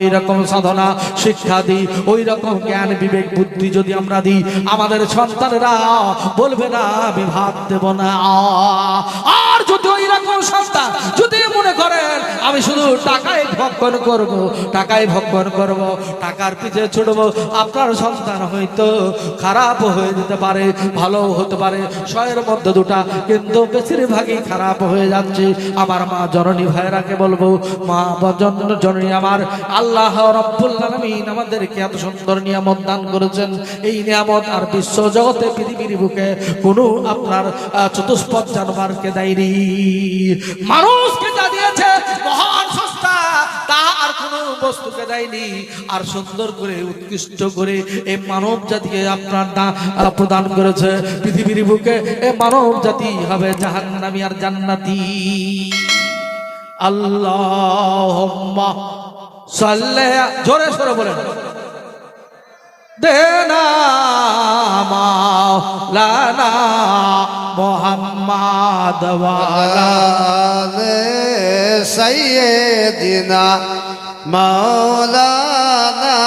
এইরকম সাধনা, শিক্ষা দিই ওই রকম জ্ঞান, বিবেক, বুদ্ধি যদি আমরা দিই, আমাদের সন্তানেরা বলবে, না, আমি ভাত দেব না। আর যদি ওই রকম সন্তান যদি মনে করেন আমি শুধু টাকায় ভক্ষণ করব, টাকায় ভক্ষণ করব, টাকার পিছে ছুটবো। আপনার সন্তান হয়তো খারাপ হয়ে যেতে পারে, ভালো হতে পারে, শয়ের মধ্যে দুটা, কিন্তু বেশিরভাগই খারাপ হয়ে যাচ্ছে। আমার মা জননী ভাইরাকে বলব, মা জন- জননী আমার, আল্লাহ রব্বুল আলামিন আমাদেরকে এত সুন্দর নিয়ামত দান করেছেন। এই নিয়ামত আর বিশ্ব জগতে পৃথিবীর বুকে কোনো আপনার চতুষ্পদ জানোয়ারকে দেয়নি। মানুষকে যা দিয়েছে মহান সস্তা তা আর কোনো বস্তুকে দেয়নি। আর সুন্দর করে, উৎকৃষ্ট করে এ মানব জাতিকে আপনার প্রদান করেছে। পৃথিবীর বুকে এ মানব জাতি হবে জাহান্নামী আর জান্নাতি। আল্লাহ জোরে সরে বলেন। দেনা মাওলানা মোহাম্মদ সৈয়দিনা মাওলানা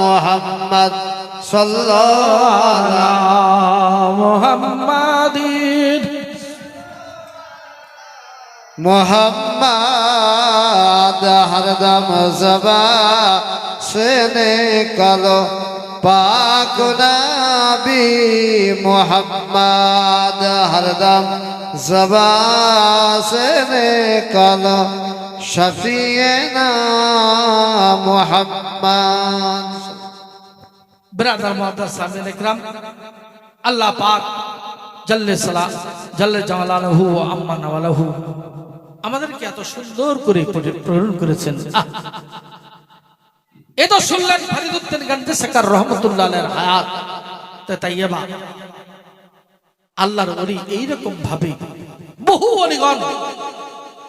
মুহাম্মদ সাল্লাল্লাহু মোহাম্মদিন। মোহাম্মদ হরদম জবা সে নিকলো পাক নবী মোহাম্মদ হরদম জবা সে নিকলো শফিয়না মোহাম্মদ ব্রাদার মহাদার সামিন ইকরাম আল্লাহ পাক জল্লে সালা, জল্লে জালালহু আম্মা নাওয়ালাহু আমাদেরকে এত সুন্দর করে প্রেরণ করেছেন আহ! এ তো শুনলেন ফরিদুদ্দিন গান্ধী শেখার রহমতুল্লাহ হায়াত। তে তাইয়্যিবা। আল্লাহর ওলি এইরকম ভাবে বহু অলিগণ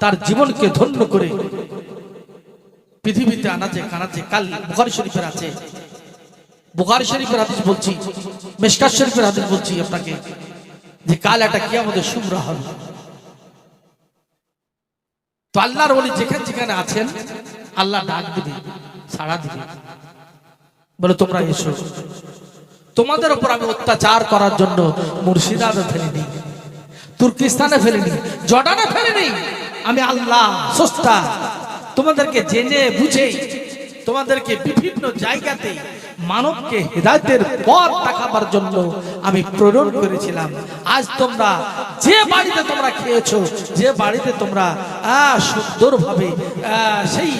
তার জীবনকে ধন্য করে পৃথিবীতে আনাচে কানাচে কাল বুখারী শরীফের আছে। বুখারী শরীফের হাদিস বলছি মেশকাত শরীফের হাদিস বলছি আপনাকে যে কাল একটা কি আমাদের শুভ্র হবে। তো আল্লাহর বলি যেখানে যেখানে আছেন, আল্লাহ ডাক দিবে। সাড়া দিবে বলে, তোমরা এসো। তোমাদের উপর আমি অত্যাচার করার জন্য মুর্শিদাবাদে ফেলিনি তুর্কিস্তানে ফেলে ফেলিনি জর্ডানে ফেলিনি আমি আল্লাহ সস্তা তোমাদেরকে জেনে বুঝে, তোমাদেরকে বিভিন্ন জায়গাতে মানবকে হৃদায়তের পথ দেখাবার জন্য আমি প্রেরণ করেছিলাম। আজ তোমরা যে বাড়িতে তোমরা খেয়েছো, যে বাড়িতে তোমরা সুন্দরভাবে সেই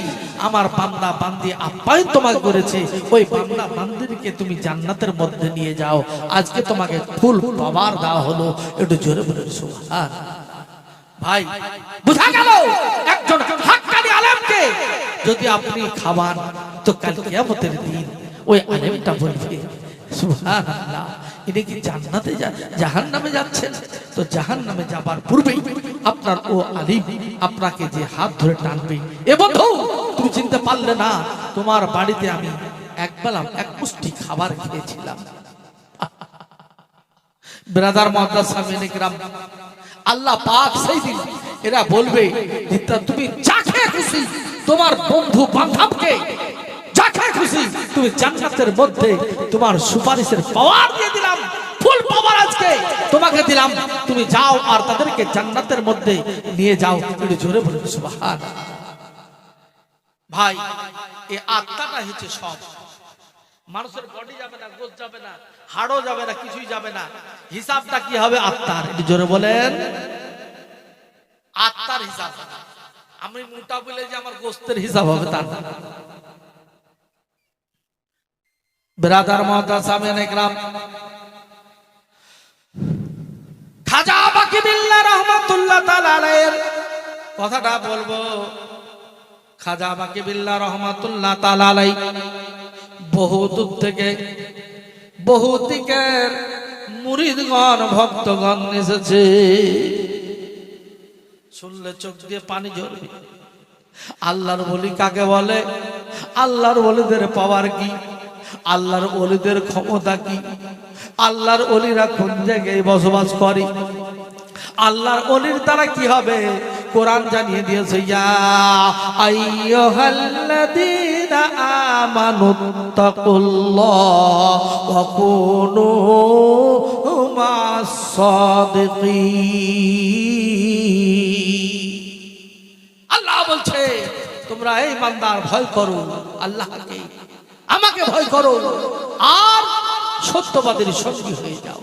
আমার বান্দা বান্দি আপ্যায়ন তোমাকে করেছে, ওই বান্দা বান্দিকে তুমি জান্নাতের মধ্যে নিয়ে যাও। আজকে তোমাকে ফুল পাবার দেওয়া হলো। একটু জোরে বলে সুবহান। ভাই, বুঝা গেল একজন হাক্কানি আলেমকে। যদি আপনি খাবার তো কাল কিয়ামতের দিন ওই আলেমটা বলবে, সুবহানাল্লাহ। ইনি কি জান্নাতে যা জাহান নামে যাচ্ছেন? তো জাহান নামে যাবার পূর্বেই আপনার ও আলিম আপনাকে যে হাত ধরে টানবে। এ বন্ধু, তুমি চিনতে পারলে না, তোমার বাড়িতে আমি এক বেলা এক মুষ্টি খাবার খেয়েছিলাম। ব্রাদার মহাদাস সামিন ইকরাম আল্লাহ পাক সেই দিন এরা বলবে তুমি যাকে খুশি। তোমার বন্ধু বান্ধবকে যাকে খুশি তুমি জান্নাতের মধ্যে তোমার সুপারিশের পাওয়ার দিয়ে দিলাম ফুল পাওয়ার আজকে। তোমাকে দিলাম, তুমি যাও আর তাদেরকে জান্নাতের মধ্যে নিয়ে যাও। একটু জোরে সুবহান ভাই আত্মাটা হচ্ছে সব। মানুষের বডি যাবে না গোস যাবে না, হাড়ও যাবে না, কিছুই যাবে না। হিসাবটা কি হবে? আত্মার। একটু জোরে বলেন। আত্মার হিসাব। আমি মোটা বলে যে আমার গোস্তের হিসাব হবে তার। ব্রাদার মহাদাস আমিন একরাম খাজা বাকি বিল্লাহ রহমাতুল্লাহ তাআলা কথাটা বলব, খাজা বাকি বিল্লাহ রহমাতুল্লাহ তাআলা আলাইহি বহু দূর থেকে বহু দিকের মুরিদগণ, ভক্তগণ এসেছে। শুনলে চোখ দিয়ে পানি ঝরবে। আল্লাহর বলি কাকে বলে? আল্লাহর বলিদের পাওয়ার কি? আল্লাহর অলিদের ক্ষমতা কি? আল্লাহর অলিরা কোন জায়গায় বসবাস করে? আল্লাহর অলির দ্বারা কি হবে? কোরআন জানিয়ে দিয়েছে, ইয়া আল্লাহ বলছে, তোমরা এই মান্দার ভয় করো, আল্লাহকে আমাকে ভয় করো। আর সত্যবাদের সঙ্গী হয়ে যাও।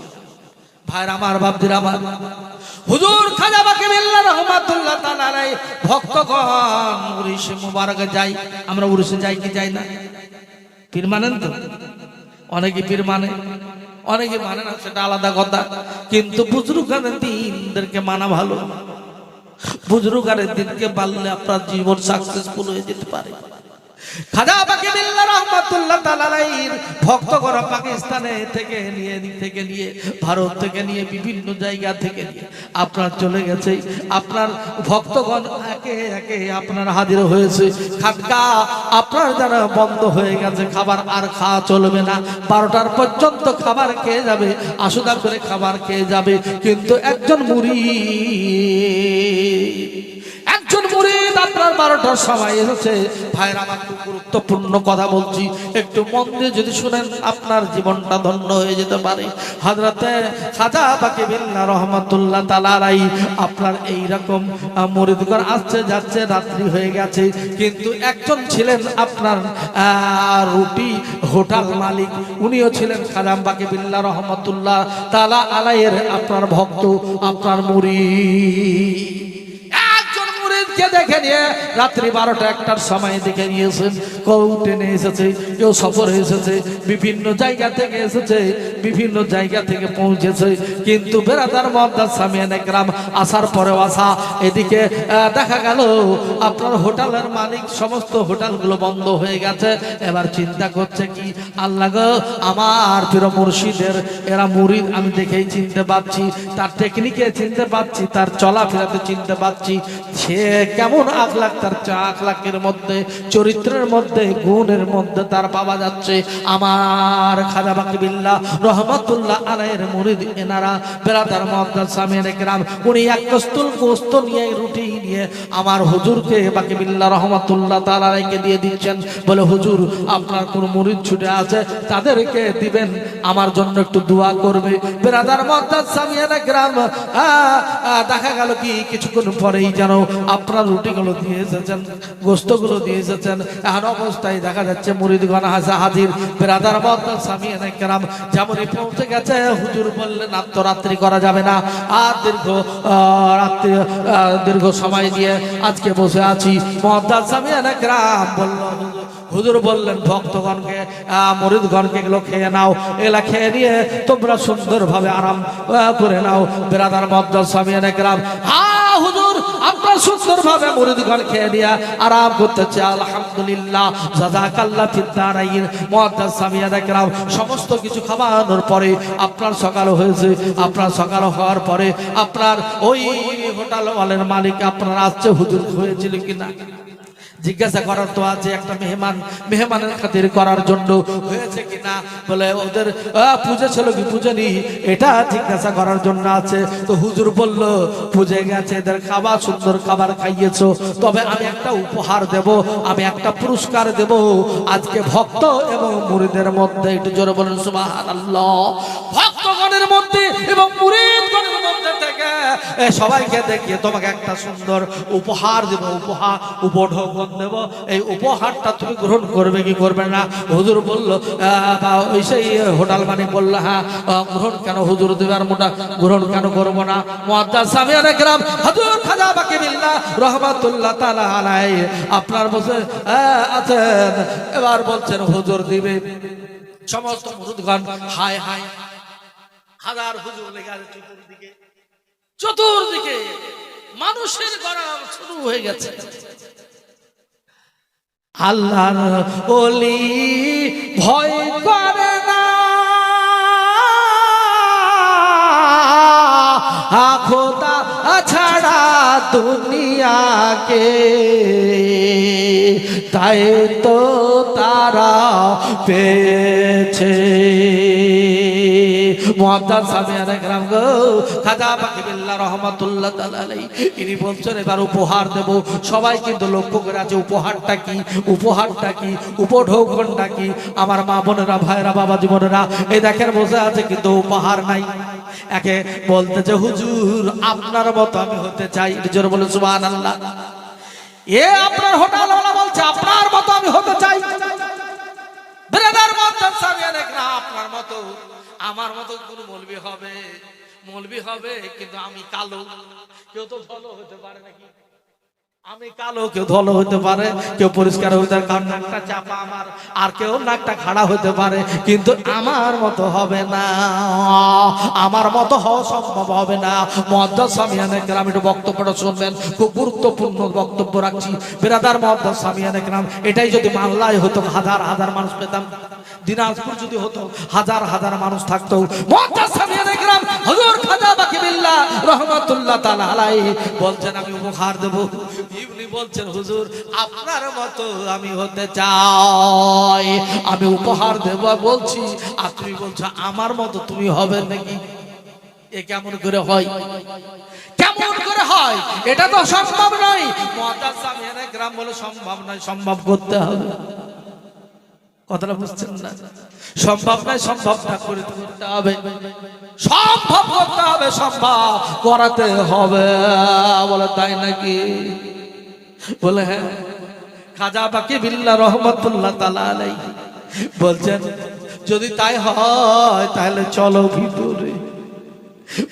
ভাইর আমার বাপদের আমার। হুজুর খাজা বাকি বিল্লাহ রহমাতুল্লাহ তাআলা আলাই ভক্তগণ উড়িষ্যা মুবারকে যাই। আমরা উড়িষ্যা যাই কি যাই না? পীর মানেন তো? অনেকে পীর মানে অনেকে মানে না, সেটা আলাদা কথা। কিন্তু বুজরুগানের দিনদেরকে মানা ভালো। বুজরুগানের দিনকে পারলে আপনার জীবন সাকসেসফুল হয়ে যেতে পারে। পাকিস্তানে ভারত থেকে নিয়ে, বিভিন্ন জায়গা থেকে নিয়ে। আপনার চলে গেছে, আপনার ভক্তগণ একে একে আপনার হাজির হয়েছে। খাটকা আপনার যারা বন্ধ হয়ে গেছে, খাবার আর খাওয়া চলবে না। বারোটার পর্যন্ত খাবার খেয়ে যাবে আসুদা করে খাবার খেয়ে যাবে। কিন্তু একজন মুড়ি একজন মুড়ি আপনার বারোটার সময় এসেছে। ভাইয়ের আমার খুব গুরুত্বপূর্ণ কথা বলছি। একটু মন দিয়ে যদি শুনেন, আপনার জীবনটা ধন্য হয়ে যেতে পারে। হাজরাতে খাজা বাকি বিল্লা রহমতুল্লাহ তালারাই আপনার এই রকম মুরিদগর আসছে, যাচ্ছে, রাত্রি হয়ে গেছে। কিন্তু একজন ছিলেন আপনার রুটি হোটেল মালিক। উনিও ছিলেন খাজা বাকি বিল্লা রহমতুল্লাহ তালা আলাইয়ের আপনার ভক্ত, আপনার মুড়ি একজন দেখে নিয়ে রাত্রি বারোটা একটার সময় দেখে নিয়েছেন। কেউ ট্রেনে এসেছে, কেউ সফরে এসেছে, বিভিন্ন জায়গা থেকে এসেছে, বিভিন্ন জায়গা থেকে পৌঁছেছে। কিন্তু বেড়াদার মদ্দার সামিয়ান গ্রাম আসার পরেও আসা, এদিকে দেখা গেল, আপনার হোটেলের মালিক সমস্ত হোটেলগুলো বন্ধ হয়ে গেছে। এবার চিন্তা করছে কি, আল্লাহ আমার প্রিয় মুর্শিদের, এরা মুরিদ, আমি দেখেই চিনতে পারছি তার টেকনিকে চিনতে পারছি তার চলাফেরাতে চিনতে পারছি সে কেমন আখলাখ তার চা- আখলাকের মধ্যে, চরিত্রের মধ্যে, গুণের মধ্যে তার পাওয়া যাচ্ছে। আমার খাজা বাকি বিল্লাহ রহমতুল্লাহ আলাইয়ের মুরিদ এনারা বেড়াতার মহাদ্দার সামিয়ান গ্রাম উনি এক কস্তুল গোস্ত নিয়ে, রুটি নিয়ে আমার হুজুরকে বাকি বিল্লাহ রহমতুল্লাহ তালারাইকে দিয়ে দিচ্ছেন। বলে, হুজুর, আপনার কোন মুরিদ ছুটে আছে, তাদেরকে দিবেন, আমার জন্য একটু দোয়া করবে। বেড়াদার মহাদ্দার সামিয়ান গ্রাম দেখা গেল কি, কিছুক্ষণ পরেই যেন আপনার রুটিগুলো দিয়ে এসেছেন গোস্তগুলো দিয়ে এসেছেন এখন অবস্থায় দেখা যাচ্ছে মুরিদগণ হাসা হাজির। বেরাদার মহাদ্দার সামিয়ান গ্রাম যেমনই পৌঁছে গেছে, হুজুর বললেন, আত্মরাত্রি করা যাবে না। আর দীর্ঘ রাত্রি দীর্ঘ সময় দিয়ে আজকে বসে আছি। মহাদ্দার সামিয়ান গ্রাম বলল, হুজুর বললেন, ভক্তগণকে মরিদগণকে এগুলো খেয়ে নাও। এগুলা খেয়ে নিয়ে তোমরা সুন্দরভাবে আরাম করে নাও। বেরাদার মদ্দার সামিয়ান গ্রাম হা হুজুর আপনার মুরুদ মুরিদগণ খেয়ে দিয়া আরাম করতেছে। আলহামদুলিল্লাহ। জাজাকাল্লাহ ফিদ্দারাইন। মুআদ্দাস সামিয়া দেখরাম সমস্ত কিছু খাওয়ানোর পরে আপনার সকাল হয়েছে। আপনার সকাল হওয়ার পরে আপনার ওই হোটেল ওয়ালের মালিক আপনার আসছে। হুজুর হয়েছিল কিনা? জিজ্ঞাসা করার তো আছে একটা মেহমান, মেহমানের খাতির করার জন্য হয়েছে কিনা? বলে, ওদের পুজো ছিল কি পুজো নি এটা জিজ্ঞাসা করার জন্য আছে। তো হুজুর বলল, পুজে গেছে, এদের খাবার, সুন্দর খাবার খাইয়েছ। তবে আমি একটা উপহার দেব, আমি একটা পুরস্কার দেব। আজকে ভক্ত এবং মুরিদের মধ্যে একটু জোরে বলেন, সুবহানাল্লাহ। ভক্তগণের মধ্যে এবং মুরিদগণের মধ্যে থেকে সবাইকে দেখিয়ে তোমাকে একটা সুন্দর উপহার দেব উপহার উপঢৌকন দেব। এই উপহারটা তুমি গ্রহণ করবে কি করবে না? হুজুর বলল ওই সেই হোটেল মালিক বলল হ্যাঁ গ্রহণ কেন হুজুর দেবার মোটা? গ্রহণ কেন করব না? মুআদ্দাস সামিয়ান একরাম হুজুর খাজা বাকি বিল্লাহ রহমাতুল্লাহ তাআলা আলাই আপনার বসে আছেন। এবার বলছেন, হুজুর দিবে। সমস্ত মুরুদগণ, হায় হায়। হাজার হুজুর লেগে আছে চতুর্দিকে। চতুর্দিকে মানুষের গরম শুরু হয়ে গেছে। আল্লাহর ওলি ভয় করে না। খোদা ছাড়া দুনিয়াকে তাই তো তারা পেয়েছে। মুআদ্দাস সামিয়ানে গ্রাম গো। খাজা বাকি বিল্লাহ রহমাতুল্লাহ আলাইহি ইনি বলছেন, এবার উপহার দেব। সবাই কিন্তু লক্ষ্য করে আছে, উপহারটা কি? উপহারটা কি? উপঢৌকনটা কি? আমার মা বোনেরা ভাইরা বাবা জীবনেরা এই দেখেন বসে আছে, কিন্তু উপহার নাই। একে বলতে যে, হুজুর, আপনার মতো আমি হতে চাই। জোর বলে সুবহানাল্লাহ। এ আপনার হোটেলওয়ালা বলছে, আপনার মতো আমি হতে চাই। মতো, আমার মতো কোন মলবি হবে মলবি হবে, কিন্তু আমি কালো। কেউ তো ভালো হতে পারে নাকি? আমি কালো, কেউ ধলো হতে পারে, কেউ পরিষ্কার হতে পারে, কারণ নাকটা চাপা আমার, আর কেউ নাকটা খাড়া হতে পারে, কিন্তু আমার মতো হবে না। আমার মতো হওয়া সম্ভব হবে না। মহাদ্দাস সামিয়ানে গ্রাম একটু বক্তব্যটা শুনবেন। খুব গুরুত্বপূর্ণ বক্তব্য রাখছি। বেরাদার মহাদ্দাস সামিয়ানে গ্রাম এটাই যদি মাল্লায় হতো, হাজার হাজার মানুষ পেতাম। দিনাজপুর যদি হতো, হাজার হাজার মানুষ থাকতো। মহাদ্দাস সামিয়ানে গ্রাম হুজুর খাজা বিল্লাহ রহমাতুল্লাহ তাআলা বলছেন, আমি উপহার দেব। ইবনি বলছেন, হুজুর, আপনার মতো আমি হতে চাই। আমি উপহার দেব। বলছি, আর তুমি বলছো, আমার মতো তুমি হবে নাকি? এ কেমন করে হয়? কেমন করে হয়? এটা তো সম্ভব নয়। সামিয়ানে গ্রাম বলে, সম্ভব নয়, সম্ভব করতে হবে। কথাটা বুঝছেন না? সম্ভব নয়, সম্ভব না, করে করতে হবে। সম্ভব করতে হবে, সম্ভব করাতে হবে। বলে, তাই নাকি? বলে হ্যাঁ। খাজা বাকি বিল্লা রহমতুল্লাহ তালা আলাই বলছেন, যদি তাই হয়, তাহলে চলো ভিতরে।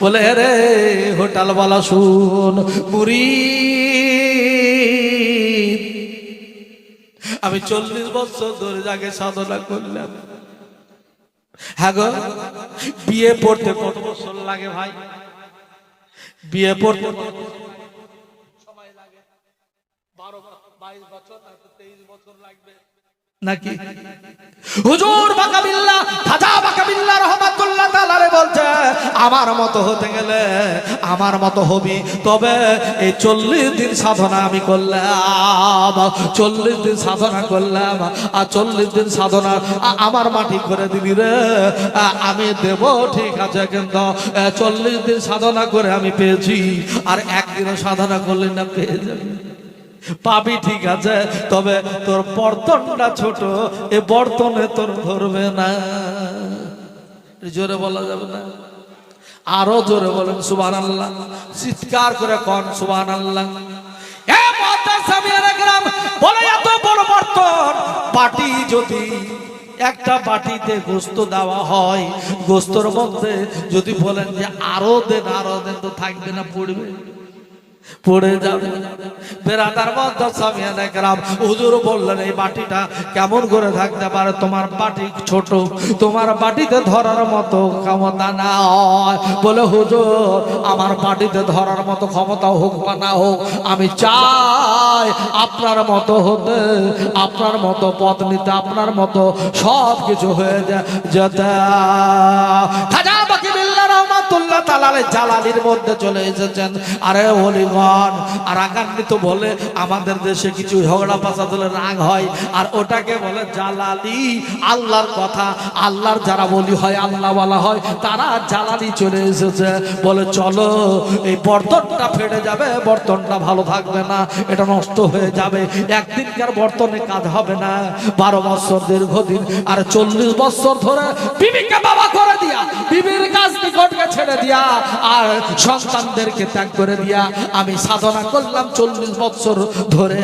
বলে "হ্যাঁ রে হোটেল বলা শুন মুড়ি আমি চল্লিশ বছর ধরে যাকে সাধনা করলাম। হ্যাঁ বিয়ে পড়তে কত বছর লাগে ভাই? বিয়ে পড়তে? সময় লাগে? বারো বাইশ বছর তেইশ বছর লাগবে। নাকি? হুজুর বাকাবিল্লাহ খাজা বাকাবিল্লাহ রহমাতুল্লাহ তাআলা বলছে, আমার মতো হতে গেলে আমার মতো হবি, তবে এই চল্লিশ দিন সাধনা আমি করলাম, চল্লিশ দিন সাধনা করলাম, আর চল্লিশ দিন সাধনা আমার মাটি করে দিবি রে আমি দেব, ঠিক আছে, কিন্তু চল্লিশ দিন সাধনা করে আমি পেয়েছি, আর একদিনও সাধনা করলে না পেয়ে যাবি। পাবি ঠিক আছে, তবে তোর বর্তনটা ছোট, এ বর্তনে তোর ধরবে না। জোরে বলা যাবে না। আরও জোরে বলেন সুবান আল্লাহ চিৎকার করে কন সুবান আল্লাহ পাটি যদি একটা গোস্ত দেওয়া হয়, গোস্তর মধ্যে যদি বলেন যে আরও দেন আরও দেন, তো থাকবে না, পড়বে। পড়ে যাবে। বেরাদার মধ্যে সামিয়ানা গ্রাম হুজুর বললেন, এই বাটিটা কেমন করে থাকতে পারে? তোমার বাটি ছোট, তোমার বাটিতে ধরার মতো ক্ষমতা না বলে, হুজুর, আমার বাটিতে ধরার মতো ক্ষমতা হোক বা না হোক, আমি চাই আপনার মতো হতে, আপনার মতো পথ নিতে, আপনার মতো সব কিছু হয়ে যায়, যেতে রহমাতুল্লাহ তালালে জালালির মধ্যে চলে এসেছেন। আরে হলিগণ আর রাগান্বিত বলে আমাদের দেশে কিছু ঝগড়া হলে রাগ হয়, আর ওটাকে বলে জালালি আল্লাহর কথা, আল্লাহর যারা বলি হয়, আল্লাহ বলা হয়, তারা জালালি চলে এসেছে। বলে চলো, এই বর্তনটা ফেটে যাবে, বর্তনটা ভালো থাকবে না, এটা নষ্ট হয়ে যাবে। একদিনকার বর্তনে কাজ হবে না। বারো বছর, দীর্ঘদিন, আর চল্লিশ বছর ধরে বিবিকে বাবা করে দিয়া, বিবির কাজ নিকটকে ছেড়ে দিয়া, আর সন্তানদেরকে ত্যাগ করে দিয়া আমি সাধনা করলাম চল্লিশ বছর ধরে।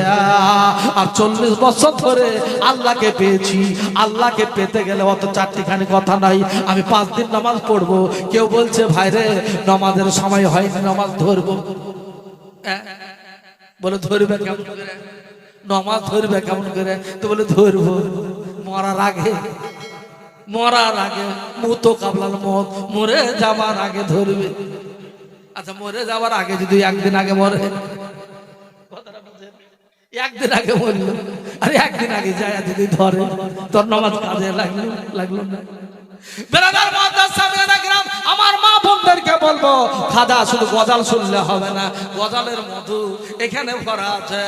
আর চল্লিশ বছর ধরে আল্লাহকে পেয়েছি। আল্লাহকে পেতে গেলে অত চারটিখানি কথা নাই। আমি পাঁচ দিন নামাজ পড়ব। কেউ বলছে, ভাইরে, নমাজের সময় হয়নি, নামাজ ধরবো। বলে, ধরবে কেমন করে? নমাজ ধরবে কেমন করে? তো বলে, ধরবো। মরার আগে মরার আগে মুতো কাবলাল মত মরে যাবার আগে ধরবে। আচ্ছা মরে যাবার আগে যদি একদিন আগে মরে। একদিন আগে মরল। আরে, একদিন আগে যায় যদি ধরে। তোর নমাজ কাজে লাগল লাগল না। আমার মা বোনদেরকে বলব, খাদা শুধু গজাল শুনলে হবে না, গজালের মধু এখানে ভরা আছে।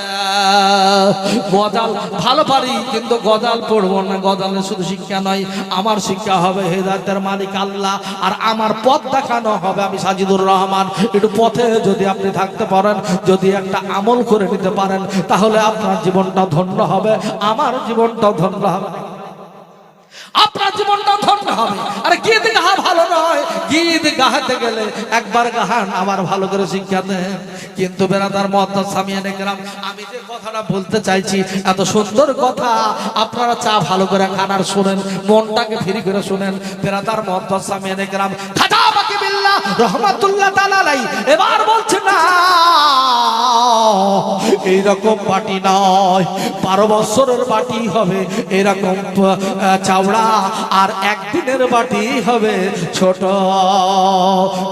গজাল ভালো পারি, কিন্তু গজাল পড়ব না, গজালে শুধু শিক্ষা নয়, আমার শিক্ষা হবে হেদায়তের মালিক আল্লাহ, আর আমার পথ দেখানো হবে আমি সাজিদুর রহমান। একটু পথে যদি আপনি থাকতে পারেন, যদি একটা আমল করে নিতে পারেন, তাহলে আপনার জীবনটা ধন্য হবে, আমার জীবনটাও ধন্য হবে। আপনার জীবনটা ধন্য হবে। আরে গীত গাহা ভালো নয়। গীত গাহাতে গেলে একবার গাহান আবার ভালো করে শিক্ষা দেন। কিন্তু বেড়াদার মত সামিয়ানে গ্রাম আমি যে কথাটা বলতে চাইছি, এত সুন্দর কথা। আপনারা চা ভালো করে খানার শুনেন, মনটাকে ফ্রি করে শুনেন। বেড়াদার মত সামিয়ানে গ্রাম খাজা বাকি বিল্লাহ রহমাতুল্লাহ তাআলাই এবার এইরকম বাটি নয়, বারো বছরের বাটি হবে, এরকম চাওড়া আর একদিনের বাটি হবে ছোট।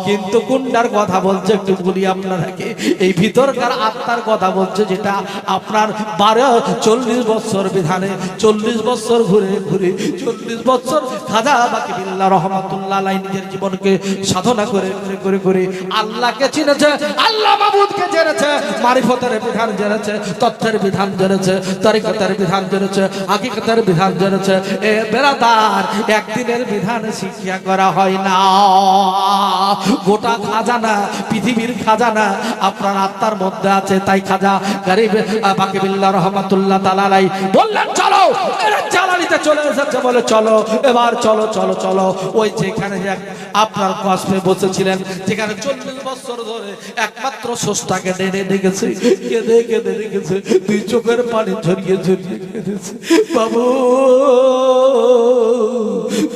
কিন্তু কোনটার কথা বলছে, একটু বলি আপনারাকে এই ভিতরকার আত্মার কথা বলছে, যেটা আপনার বারো, চল্লিশ বছর বিধানে, চল্লিশ বছর ঘুরে ঘুরে, চল্লিশ বছর খাজা বাকি বিল্লা রহমাতুল্লাহ নিজের জীবনকে সাধনা করে করে করে আল্লাহকে চিনেছে, আল্লাহ মাবুদকে জেনেছে মারিফতের বিধান জেনেছে, তথ্যের বিধান জেনেছে, তরিকতের বিধান জেনেছে হাকিকতের বিধান জেনেছে। এ বেড়াদার একদিনের বিধান শিক্ষা করা হয় না। গোটা খাজানা, পৃথিবীর খাজানা আপনার আত্মার মধ্যে আছে, তাই খাজা গরিব বাকি বিল্লাহ রহমাতুল্লাহ তালালাই বললেন, চলো। জ্বালানিতে চলে এসেছে বলে, চলো, এবার চলো চলো চলো। ওই যেখানে আপনার কষ্টে বসেছিলেন, যেখানে চল্লিশ বছর ধরে একমাত্র সোসটাকে ডেনে ডেকেছে কেঁদে কেঁদে রেখেছে, দুই চোখের পানি কেঁদেছে। বাবু,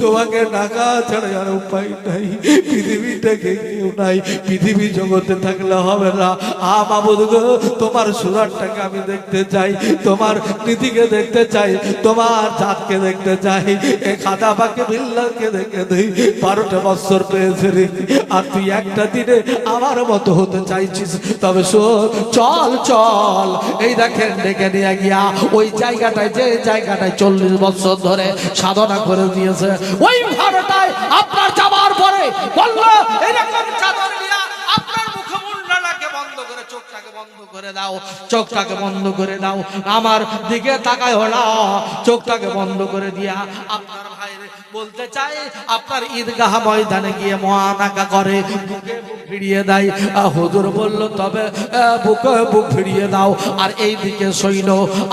তোমাকে ছাড়া আর উপায় নাই পৃথিবীটাকে কেউ নাই, পৃথিবী জগতে থাকলে হবে না। আ তোমার সুরারটাকে আমি দেখতে চাই, তোমার নীতিকে দেখতে চাই, তোমার জাতকে দেখতে চাই, এ খাদা পাকে বিল্লাকে দেখে দিই, বারোটা বছর পেয়েছে রে। আর তুই একটা দিনে আমার মতো হতে চাইছিস। তবে শোন, চল চল। এই দেখেন, ডেকে নিয়ে গিয়া ওই জায়গাটায়, যে জায়গাটায় চল্লিশ বছর ধরে সাধনা করে দিয়েছে, ওই ভাড়াটায় আপনার যাবার পরে বলল এরকম চাদর নিয়া আপনার মুখমণ্ডলাকে বন্ধ করে চোখটাকে বন্ধ করে দাও, চোখটাকে বন্ধ করে দাও। আমার দিকে তাকায় হলা, চোখটাকে বন্ধ করে দিয়া আপনার ভাইরে বলতে চাই, আপনার ঈদগাহ ময়দানে গিয়ে মহানাকা করে, বুকে বুক ফিরিয়ে দেয়। হুজুর বলল, তবে বুকে বুক ফিরিয়ে দাও। আর এই দিকে সৈন্য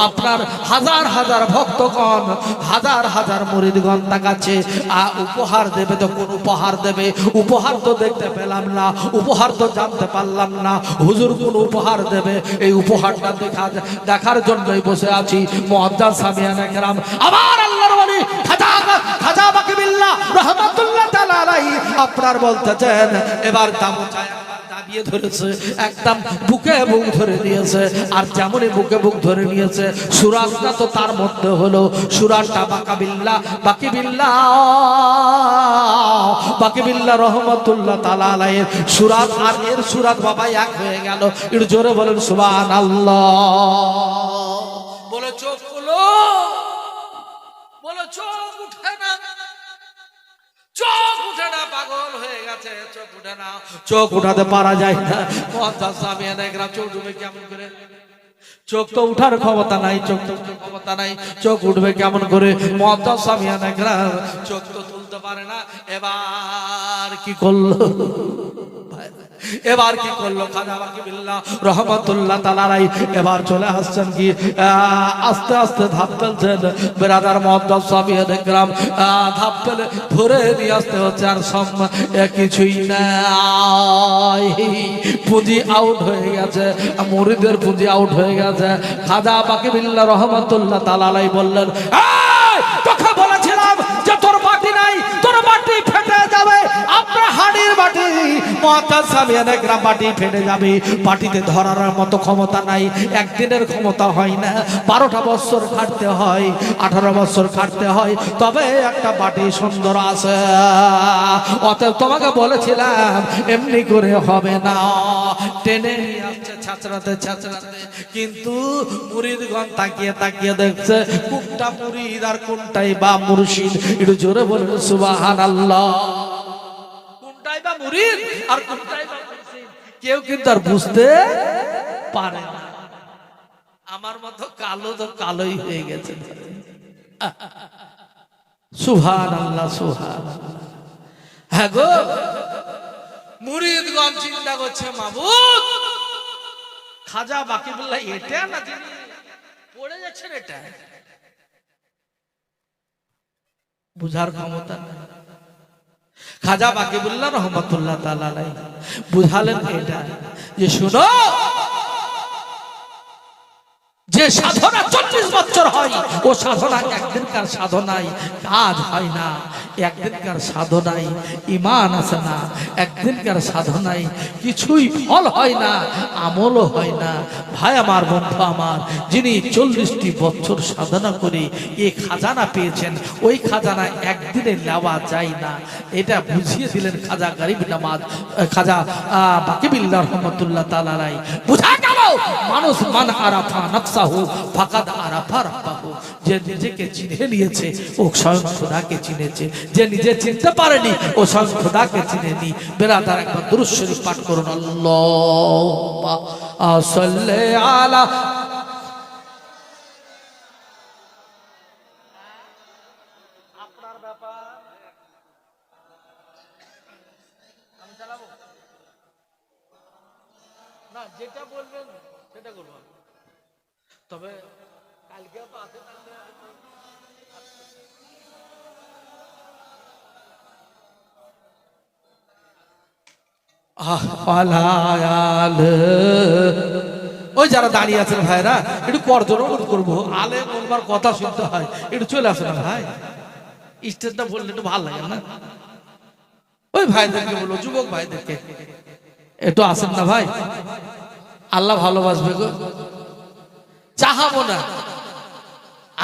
আপনার হাজার হাজার ভক্তগণ, হাজার হাজার মুরিদগণ তাকাচ্ছে। উপহার দেবে তো কোন উপহার দেবে? উপহার তো দেখতে পেলাম না, উপহার তো জানতে পারলাম না। হুজুর কোন উপহার দেবে? এই উপহারটা দেখা দেখার জন্যই বসে আছি মহাদ্দার সামিয়ানা কেরাম আবার আল্লাহর বলি খাজা বাকি বিল্লাহ, রহমাতুল্লাহ তাআলা আলাইহি। আপনার বলতেছেন, এবার দাম চায় দাবিয়ে ধরেছে, একদম বুকে বুক ধরে নিয়েছে, আর যেমনই বুকে বুক ধরে নিয়েছে সুরাতটা তো তার মধ্যে হলো সুরাতটা বাকা বিল্লাহ বাকি বিল্লাহ বাকি বিল্লাহ রহমতুল্লাহ তালা আলাইয়ের সুরাত আর এর সুরাত বাবা এক হয়ে গেল। একটু জোরে বলেন সুবান আল্লাহ বলে, চোখ গেছে চোখ উঠে না। চোখ উঠাতে পারা যায় না। পঞ্চাশ আমি দেখলাম চোখ ডুবে কেমন করে? চোখ তো উঠার ক্ষমতা নাই চোখ তো ক্ষমতা নাই। চোখ উঠবে কেমন করে? মহাত্মা স্বামী চোখ তো তুলতে পারে না। এবার কি করল? এবার কি করল খাজা বাকি বিল্লাহ রহমতুল্লাহ তালারাই এবার চলে আসছেন কি? আস্তে আস্তে ধাপ ফেলছেন বেরাদার মহব্বত স্বামী দেখলাম ধাপ ফেলে ধরে নিয়ে আসতে হচ্ছে আর সব কিছুই নাই। পুঁজি আউট হয়ে গেছে মুরিদের পুঁজি আউট হয়ে গেছে। খাজা বাকি বিল্লাহ রহমতুল্লাহ তালালাই বললেন "এই, মহাতাজ স্বামী গ্রাম বাটি ফেটে যাবে। বাটিতে ধরার মতো ক্ষমতা নাই। একদিনের ক্ষমতা হয় না। বারোটা বছর খাটতে হয়, আঠারো বছর খাটতে হয়। তবে একটা বাটি সুন্দর আছে। অতএব তোমাকে বলেছিলাম, এমনি করে হবে না। টেনে আসছে ছাচড়াতে ছাচড়াতে। কিন্তু মুরিদগণ তাকিয়ে তাকিয়ে দেখছে, কোনটা মুরিদ আর কোনটাই বা মুর্শিদ। একটু জোরে বলুন সুবাহান আল্লাহ বা মুরিদ? আর কেউ কিন্তু আর বুঝতে পারে না। আমার মতো কালো তো কালোই হয়ে গেছে। সুহান আল্লাহ সুহান হ্যাঁ গো মুরিদগঞ্জ চিন্তা করছে, মাবুদ, খাজা বাকি বললা এটা না যিনি পড়ে যাচ্ছেন এটা? বুঝার ক্ষমতা নেই। খাজা বাকিবুল্লাহ রহমতুল্লাহ তালাই বুঝালেন এটা। যে শুনো যে সাধনা চল্লিশ বছর হয়। ও সাধনা একদিনকার সাধনায় কাজ হয় না। একদিনকার সাধনায় ইমান আসে না। একদিনকার সাধনায় কিছুই ফল হয় না আমলও হয় না। ভাই আমার বন্ধু আমার যিনি চল্লিশটি বছর সাধনা করে এই খাজানা পেয়েছেন ওই খাজানা একদিনে নেওয়া যায় না। এটা বুঝিয়ে দিলেন খাজা গরিব নামাজ খাজা আহ, বাকিবিল্লাহ রহমতুল্লাহ তালাই বুঝা গেল মানুষ মান আরাফা নকশাহু ফাকাদ আরাফা যে নিজেকে চিনে নিয়েছে, ও স্বয়ং চিনেছে। যে নিজে চিনতে পারেনি, ও স্বয়ং খোদাকে চিনেনি। বেরাদার একবার দুরূদ শরীফ পাঠ করুন আল্লাহুম্মা সাল্লি ওই যারা দাঁড়িয়ে আছেন ভাইরা, একটু অনুরোধ করব। আলে বলবার কথা শুনতে হয়। একটু চলে আসে না ভাই। স্টেজটা বললে একটু ভালো লাগে না? ওই ভাইদেরকে বলো, যুবক ভাইদেরকে। একটু আসেন না ভাই। আল্লাহ ভালোবাসবে গো। চাহাবো না।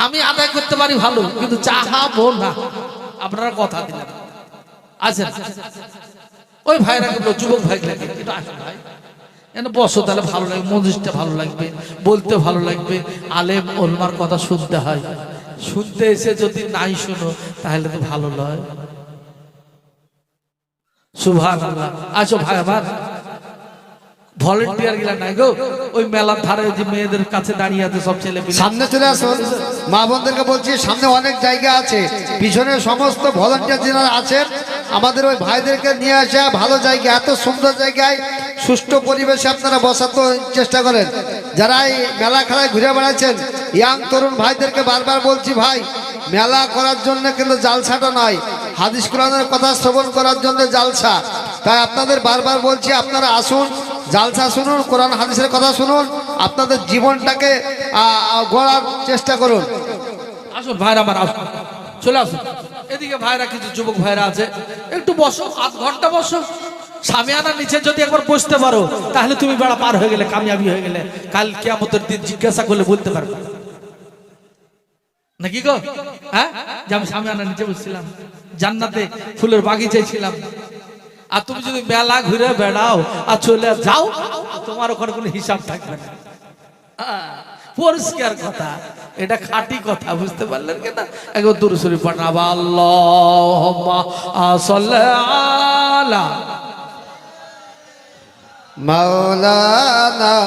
আমি আদায় করতে পারি ভালো, কিন্তু চাহাবো না। আপনারা কথা দিলেন। আচ্ছা ওই ভাইরা বলল যুবক ভাই লাগে একটু আসেন ভাই। এনে বসো, তাহলে ভালো লাগবে মজলিসটা ভালো লাগবে, বলতে ভালো লাগবে। আলেম ওলমার কথা শুনতে হয়। শুনতে এসে যদি নাই শুনো, তাহলে তো ভালো নয় আল্লাহ আসো ভাই আমার ভলেন্টিয়ার গিলা নাই গো। ওই মেলার ধারে যে মেয়েদের কাছে দাঁড়িয়ে আছে সব ছেলে সামনে চলে আসুন। মা বোনদেরকে বলছি, সামনে অনেক জায়গা আছে। পিছনে সমস্ত ভলান্টিয়ার যারা আছেন, আমাদের ওই ভাইদেরকে নিয়ে আসা ভালো জায়গা, এত সুন্দর জায়গায় সুষ্ঠু পরিবেশে আপনারা বসার তো চেষ্টা করেন। যারা এই মেলা খেলায় ঘুরে বেড়াচ্ছেন, ইয়াং তরুণ ভাইদেরকে বারবার বলছি ভাই, মেলা করার জন্য কিন্তু জালসাটা নয়। হাদিস কোরআনের কথা শ্রবণ করার জন্য জালসা। তাই আপনাদের বারবার বলছি, আপনারা আসুন জালসা শুনুন, কোরআন, হাদিসের কথা শুনুন, আপনাদের জীবনটাকে গড়ার চেষ্টা করুন। আসুন ভাইরা আমার চলে আসুন। এদিকে ভাইরা, কিছু যুবক ভাইরা আছে। একটু বসো, আধ ঘণ্টা বসো। সামিয়ানার নিচে যদি একবার বসতে পারো, তাহলে তুমি বেড়া পার হয়ে গেলে, কামিয়াবি হয়ে গেলে। কাল কেমতের দিন জিজ্ঞাসা করলে বলতে পারবে। নাকি গো? হ্যাঁ? যে আমি সামিয়ানার নিচে বসছিলাম। জান্নাতে ফুলের বাগিচায় ছিলাম। আর তুমি যদি মেলা ঘুরে বেড়াও আর চলে যাও তোমার ওখানে কোনো হিসাব থাকবে না। পরিষ্কার কথা, এটা খাঁটি কথা, বুঝতে পারলেন কিনা একবার দূর সরি পাঠাবা আল্লাহ সাল্লাহ মাওলানা